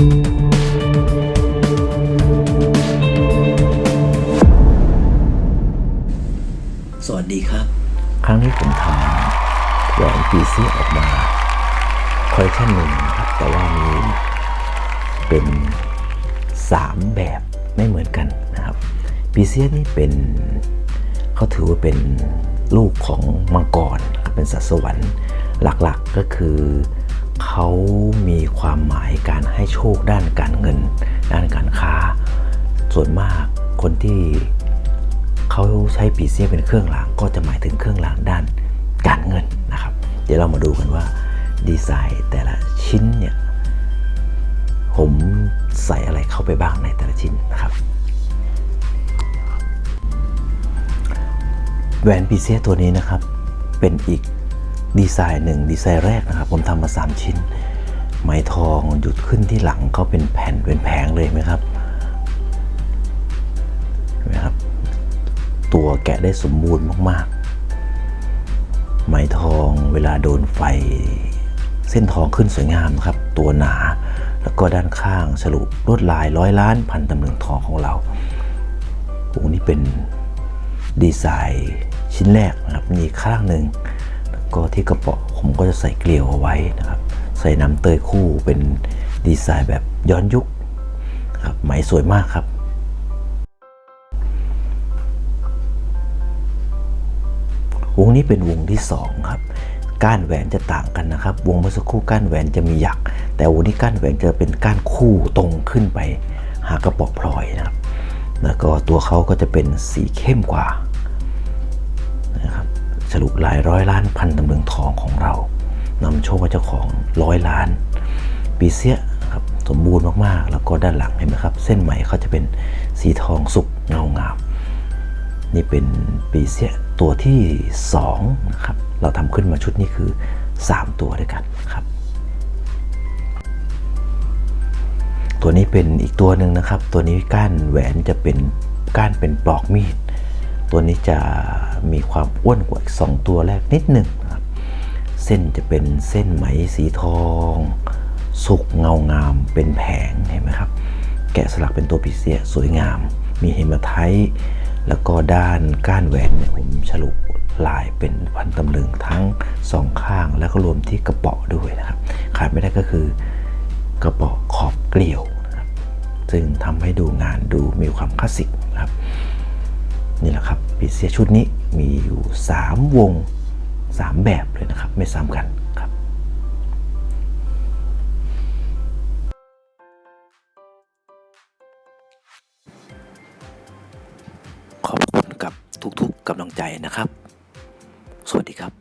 สวัสดีครับ ครั้งนี้ผมทำแหวนปีเซียออกมาคอลเลคชันหนึ่งนะครับ แต่ว่ามีเป็น 3 แบบไม่เหมือนกันนะครับปีเซียนี่เป็นเขาถือว่าเป็นลูกของมังกรเป็นสัตว์สวรรค์หลักๆก็คือ เขามีความหมายการให้โชคด้านการเงิน ด้านการค้า ส่วนมากคนที่เขาใช้ปีเสียเป็นเครื่องรางก็จะหมายถึงเครื่องรางด้านการเงินนะครับ เดี๋ยวเรามาดูกันว่าดีไซน์แต่ละชิ้นเนี่ยผมใส่อะไรเข้าไปบ้างในแต่ละชิ้นนะครับแหวนปีเซียตัวนี้นะครับเป็นอีก ดีไซน์หนึ่งดีไซน์แรกนะครับ ผมทำมา 3 ชิ้น ไหมทองหยุดขึ้นที่หลังเขาเป็นแผ่นเป็นแผงเลยไหมครับเห็นไหมครับ ตัวแกะได้สมบูรณ์มาก ๆ ไหมทองเวลาโดนไฟ เส้นทองขึ้นสวยงามนะครับ ตัวหนา แล้วก็ด้านข้างฉลุลวดลายร้อยล้านพันตำลึงทองของเราโอ้นี่เป็นดีไซน์ชิ้นแรกนะครับมีข้างหนึ่ง ก็ที่กระเป๋าผมก็จะใส่เกลียวเอาไว้นะครับ ใส่น้ำเตยคู่เป็นดีไซน์แบบย้อนยุคครับไหมสวยมากครับ วงนี้เป็นวงที่ 2 ครับก้านแหวนจะต่างกันนะครับ วงเมื่อสักครู่ก้านแหวนจะมีหยัก แต่วงนี้ก้านแหวนจะเป็นก้านคู่ตรงขึ้นไป หากระป๋อพลอยนะครับ แล้วก็ตัวเขาก็จะเป็นสีเข้มกว่า นะครับฉลุหลายร้อยล้านพันตำลึงทองของเรานำโชคว่าเจ้าของร้อยล้าน ปีเสียครับสมบูรณ์มากๆ แล้วก็ด้านหลังเห็นไหมครับ เส้นไหมเขาจะเป็นสีทองสุกเงางามนี่เป็นปีเสียตัวที่2นะครับเราทำขึ้นมาชุดนี้คือ 3 ตัวด้วยกันครับ ตัวนี้เป็นอีกตัวหนึ่งนะครับ ตัวนี้ก้านแหวนจะเป็นก้านเป็นปลอกมีด ตัวนี้จะมีความอ้วนกว่าสองตัวแรกนิดหนึ่งนะครับเส้นจะเป็นเส้นไหมสีทอง สุกเงางามเป็นแผงเห็นไหมครับ แกะสลักเป็นตัวปีเสียสวยงาม มีเฮมาไทต์แล้วก็ด้านก้านแหวนเนี่ยผมฉลุลายเป็นพันตำลึงทั้งสองข้างแล้วก็รวมที่กระเป๋อด้วยนะครับ ขาดไม่ได้ก็คือกระเป๋อขอบเกลียวนะครับซึ่งทำให้ดูงานดูมีความคลาสสิกนะครับ นี่แหละครับปีเซียชุดนี้มีอยู่ 3 วง 3 แบบเลยนะครับ ไม่ซ้ำกันครับขอบคุณกับทุกๆกำลังใจนะครับ สวัสดีครับ